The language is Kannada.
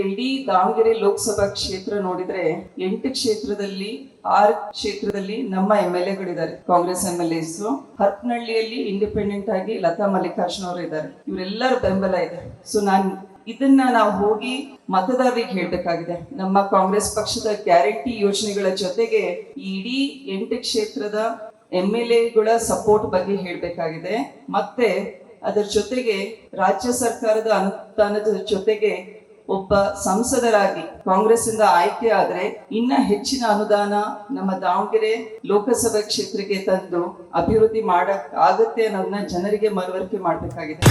ಇಡೀ ದಾವಣಗೆರೆ ಲೋಕಸಭಾ ಕ್ಷೇತ್ರ ನೋಡಿದ್ರೆ, ಎಂಟು ಕ್ಷೇತ್ರದಲ್ಲಿ, ಆರು ಕ್ಷೇತ್ರದಲ್ಲಿ ನಮ್ಮ ಎಂ ಎಲ್ ಎಗಳಿದ್ದಾರೆ, ಕಾಂಗ್ರೆಸ್ ಎಂ ಎಲ್ ಎಸ್. ಹರಪನಹಳ್ಳಿಯಲ್ಲಿ ಇಂಡಿಪೆಂಡೆಂಟ್ ಆಗಿ ಲತಾ ಮಲ್ಲಿಕಾರ್ಜುನ್ ಅವರು ಇದ್ದಾರೆ. ಇವರೆಲ್ಲರ ಬೆಂಬಲ ಇದೆ. ಸೊ ನಾನು ಇದನ್ನ ನಾವು ಹೋಗಿ ಮತದಾರರಿಗೆ ಹೇಳ್ಬೇಕಾಗಿದೆ. ನಮ್ಮ ಕಾಂಗ್ರೆಸ್ ಪಕ್ಷದ ಗ್ಯಾರಂಟಿ ಯೋಜನೆಗಳ ಜೊತೆಗೆ ಇಡೀ ಎಂಟು ಕ್ಷೇತ್ರದ ಎಂ ಎಲ್ ಎಗಳ ಸಪೋರ್ಟ್ ಬಗ್ಗೆ ಹೇಳ್ಬೇಕಾಗಿದೆ. ಮತ್ತೆ ಅದರ ಜೊತೆಗೆ ರಾಜ್ಯ ಸರ್ಕಾರದ ಅನುದಾನದ ಜೊತೆಗೆ ಒಬ್ಬ ಸಂಸದರಾಗಿ ಕಾಂಗ್ರೆಸ್ ಇಂದ ಆಯ್ಕೆ ಆದ್ರೆ ಇನ್ನ ಹೆಚ್ಚಿನ ಅನುದಾನ ನಮ್ಮ ದಾವಣಗೆರೆ ಲೋಕಸಭಾ ಕ್ಷೇತ್ರಕ್ಕೆ ತಂದು ಅಭಿವೃದ್ಧಿ ಮಾಡಕ್ ಆಗತ್ತೆ ಅನ್ನೋದನ್ನ ಜನರಿಗೆ ಮನವರಿಕೆ ಮಾಡ್ಬೇಕಾಗಿದೆ.